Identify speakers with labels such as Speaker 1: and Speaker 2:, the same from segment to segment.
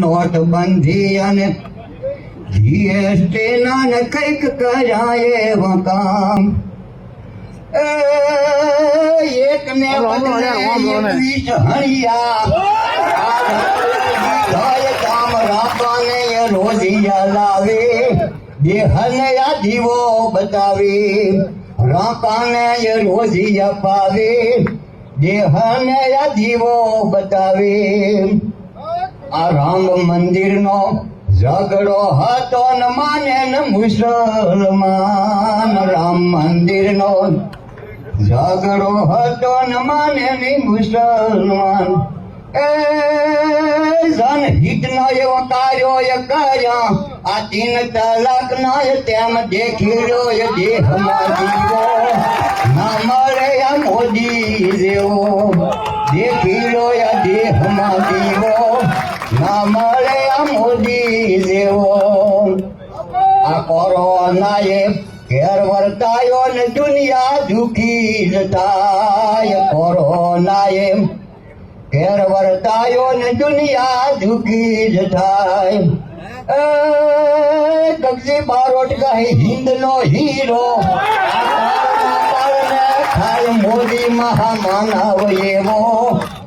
Speaker 1: નોટબંધી અને જીએસટી ના કંઈક કરાય એવા કામ. એક ને એકવીસ હણિયા. રોજિયા લાવે દેહને આ દીવો બતાવે. રાપાને રોજિયા પાવે દેહને આ દીવો બતાવે. આ રામ મંદિરનો ઝઘડો હતો ન માને ન મુસલમાન. રામ મંદિરનો ઝઘડો હતો ન માને ને મુસલમાન. એ જનહિતનો એવો કાર્યો એ કર્યા. આ તીન તલાક નો તેમ દેખી રહ્યો એ દેહ જીવો ના મળે આ મોદી જેવો. દેખી રહ્યો એ દેહમાં જીવો ના મળે મોદી જેવો. આ કોરોનાએ ઘેર વર્તાયો ને દુનિયા ઝૂકી જ કોરોના એ ઘેર વર્તાયો ને દુનિયા ઝૂકી જ કબજી એ બારોટ કહે હિન્દ નો હીરો મોદી મહામાનવ એવો.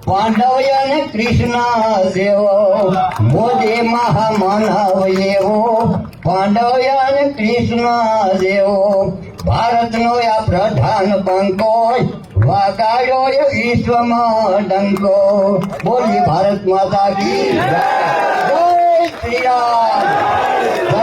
Speaker 1: પાંડવ ને કૃષ્ણ જેવો મોદી મહામાનવ એવો પાંડવ ને કૃષ્ણ જેવો ભારતનો આ પ્રધાન પંકો વાગાડ્યો એ વિશ્વમાં ડંકો. બોલી ભારત માતા કી જય શ્રી રામ.